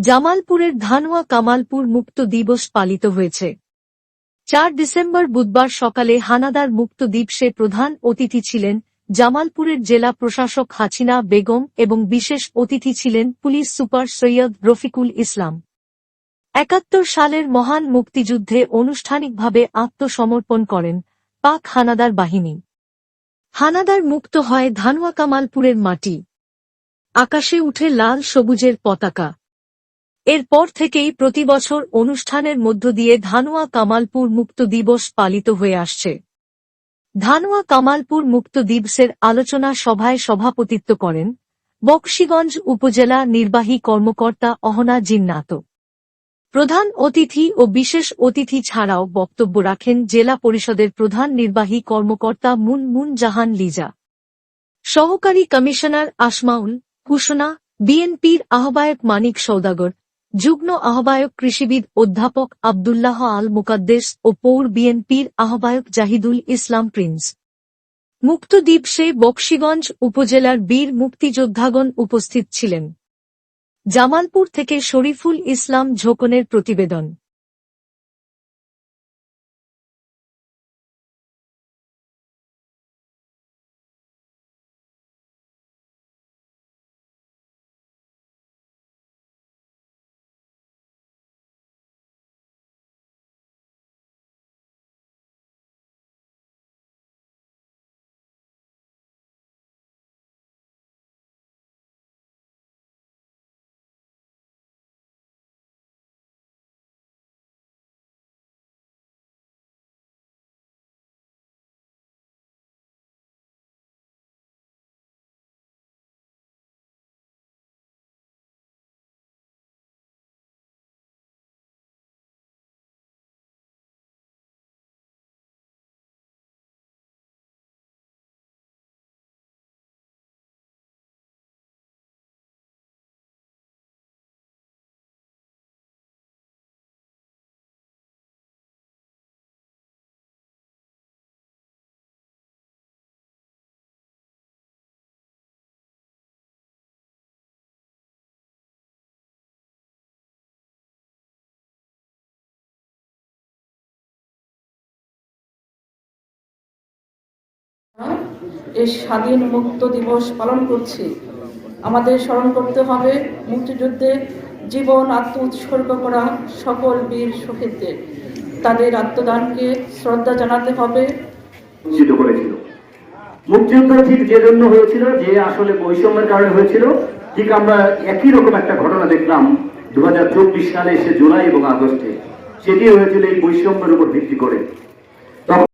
জামালপুরের ধানুয়া কামালপুর মুক্ত দিবস পালিত হয়েছে। চার ডিসেম্বর বুধবার সকালে হানাদার মুক্ত দিবসে প্রধান অতিথি ছিলেন জামালপুরের জেলা প্রশাসক হাসিনা বেগম এবং বিশেষ অতিথি ছিলেন পুলিশ সুপার সৈয়দ রফিকুল ইসলাম। একাত্তর সালের মহান মুক্তিযুদ্ধে আনুষ্ঠানিকভাবে আত্মসমর্পণ করেন পাক হানাদার বাহিনী। হানাদার মুক্ত হয় ধানুয়া কামালপুরের মাটি। আকাশে উঠে লাল সবুজের পতাকা। এরপর থেকেই প্রতিবছর অনুষ্ঠানের মধ্য দিয়ে ধানুয়া কামালপুর মুক্ত দিবস পালিত হয়ে আসছে। ধানুয়া কামালপুর মুক্ত দিবসের আলোচনা সভায় সভাপতিত্ব করেন বকশীগঞ্জ উপজেলা নির্বাহী কর্মকর্তা অহনা জিন্নাত। প্রধান অতিথি ও বিশেষ অতিথি ছাড়াও বক্তব্য রাখেন জেলা পরিষদের প্রধান নির্বাহী কর্মকর্তা মুন মুন জাহান লিজা। সহকারী কমিশনার আসমাউল, কুশনা, বিএনপির আহ্বায়ক মানিক সৌদাগর যুগ্ম আহ্বায়ক কৃষিবিদ অধ্যাপক আবদুল্লাহ আল মুকাদ্দেস ও পৌর বিএনপির আহ্বায়ক জাহিদুল ইসলাম প্রিন্স। মুক্তদ্বীপ সে বক্সিগঞ্জ উপজেলার বীর মুক্তিযোদ্ধাগণ উপস্থিত ছিলেন। জামালপুর থেকে শরীফুল ইসলাম ঝোকনের প্রতিবেদন। এই স্বাধীন মুক্ত দিবস পালন করছি। আমাদের স্মরণ করতে হবে, মুক্তিযুদ্ধে জীবন আত্ম উৎসর্গ করা সকল বীর শহীদদের। তাদের আত্মদানকে শ্রদ্ধা জানাতে হবে। করেছিল। মুক্তিযুদ্ধ যে জন্য হয়েছিল, যে আসলে বৈষম্যের কারণে হয়েছিল, ঠিক আমরা একই রকম একটা ঘটনা দেখলাম দু হাজার চব্বিশ সালে এসে জুলাই এবং আগস্টে। সেটি হয়েছিল এই বৈষম্যের উপর ভিত্তি করে।